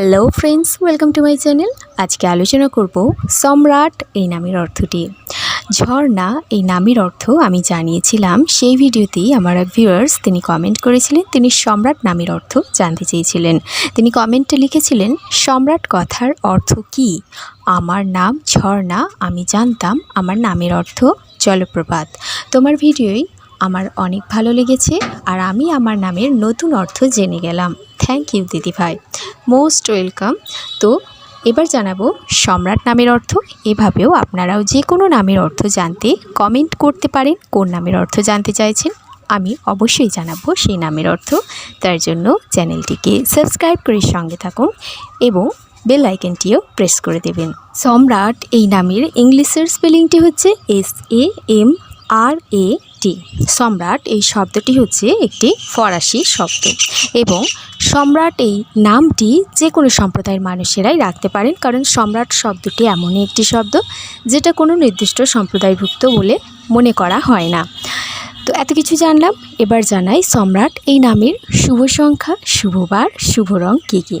Hello friends welcome to my channel আজকে আলোচনা করব সম্রাট এই নামের অর্থটি। ঝর্ণা এই নামের অর্থ আমি জানিয়েছিলাম। সেই ভিডিওতেই আমার এক ভিউয়ার্স তিনি কমেন্ট করেছিলেন, তিনি সম্রাট নামের অর্থ জানতে চেয়েছিলেন। তিনি কমেন্টে লিখেছিলেন, সম্রাট কথার অর্থ কি? আমার নাম ঝর্ণা, আমি জানতাম আমার নামের অর্থ জলপ্রপাত। তোমার ভিডিওই আমার অনেক ভালো লেগেছে আর আমি আমার নামের নতুন অর্থ জেনে গেলাম। থ্যাংক ইউ দিদিভাই মোস্ট ওয়েলকাম। তো এবার জানাব সম্রাট নামের অর্থ। এভাবেও আপনারাও যে কোনো নামের অর্থ জানতে কমেন্ট করতে পারেন। কোন নামের অর্থ জানতে চাইছেন? আমি অবশ্যই জানাব সেই নামের অর্থ। তার জন্য চ্যানেলটিকে সাবস্ক্রাইব করে সঙ্গে থাকুন এবং বেল আইকনটিও প্রেস করে দেবেন। সম্রাট এই নামের ইংলিশের স্পেলিংটি হচ্ছে এস এ এম আর এ টি সম্রাট, এই শব্দটি হচ্ছে একটি ফরাসি শব্দ। এবং সম্রাট এই নামটি যে কোনো সম্প্রদায়ের মানুষেরাই রাখতে পারেন, কারণ সম্রাট শব্দটি এমনই একটি শব্দ, যেটা কোনো নির্দিষ্ট সম্প্রদায়ভুক্ত বলে মনে করা হয় না। তো এত কিছু জানলাম, এবার জানাই সম্রাট এই নামের শুভ সংখ্যা শুভবার শুভ রং কী কী?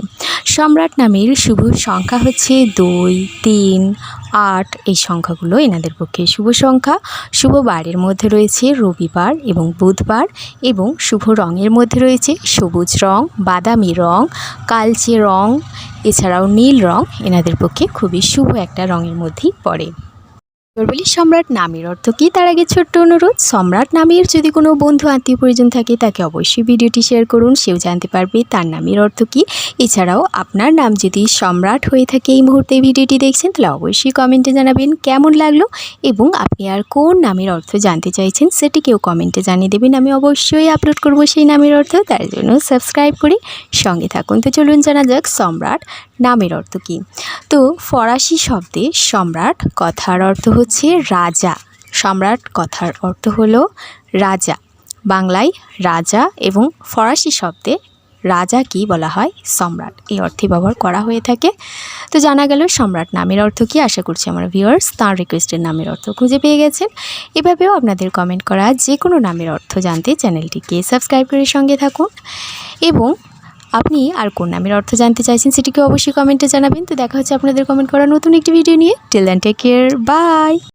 সম্রাট নামের শুভ সংখ্যা হচ্ছে দুই, তিন, আট। এই সংখ্যাগুলো এনাদের পক্ষে শুভ সংখ্যা। শুভ বারের মধ্যে রয়েছে রবিবার এবং বুধবার এবং শুভ রঙের মধ্যে রয়েছে সবুজ রং, বাদামি রং, কালচে রং, এছাড়াও নীল রং এনাদের পক্ষে খুবই শুভ একটা রঙের মধ্যেই পড়ে। বলি সম্রাট নামের অর্থ কী? তার আগে ছোট্ট অনুরোধ, সম্রাট নামের যদি কোনো বন্ধু, আত্মীয় পরিজন থাকে, তাকে অবশ্যই ভিডিওটি শেয়ার করুন, সেও জানতে পারবে তার নামের অর্থ কী। এছাড়াও আপনার নাম যদি সম্রাট হয়ে থাকে এই মুহূর্তে ভিডিওটি দেখছেন, তাহলে অবশ্যই কমেন্টে জানাবেন কেমন লাগল এবং আপনি আর কোন নামের অর্থ জানতে চাইছেন সেটিকেও কমেন্টে জানিয়ে দেবেন। আমি অবশ্যই আপলোড করব সেই নামের অর্থ, তার জন্য সাবস্ক্রাইব করে সঙ্গে থাকুন। তো চলুন জানা যাক, সম্রাট নামের অর্থ কী। তো ফরাসি শব্দে সম্রাট কথার অর্থ হচ্ছে রাজা। সম্রাট কথার অর্থ হলো রাজা। বাংলায় রাজা এবং ফরাসি শব্দে রাজা কি বলা হয়? সম্রাট। এই অর্থে ব্যবহার করা হয়ে থাকে। তো জানা গেল সম্রাট নামের অর্থ কি। আশা করছি আমার ভিউয়ার্স তাঁর রিকোয়েস্টের নামের অর্থ খুঁজে পেয়ে গেছেন। এভাবেও আপনাদের কমেন্ট করা যে কোনো নামের অর্থ জানতে চ্যানেলটিকে সাবস্ক্রাইব করে সঙ্গে থাকুন এবং আপনি আর কোন নামের অর্থ জানতে চাইছেন সেটিকে অবশ্যই কমেন্টে জানাবেন। তো দেখা হচ্ছে আপনাদের কমেন্ট করা নতুন একটি ভিডিও নিয়ে। Till then take care bye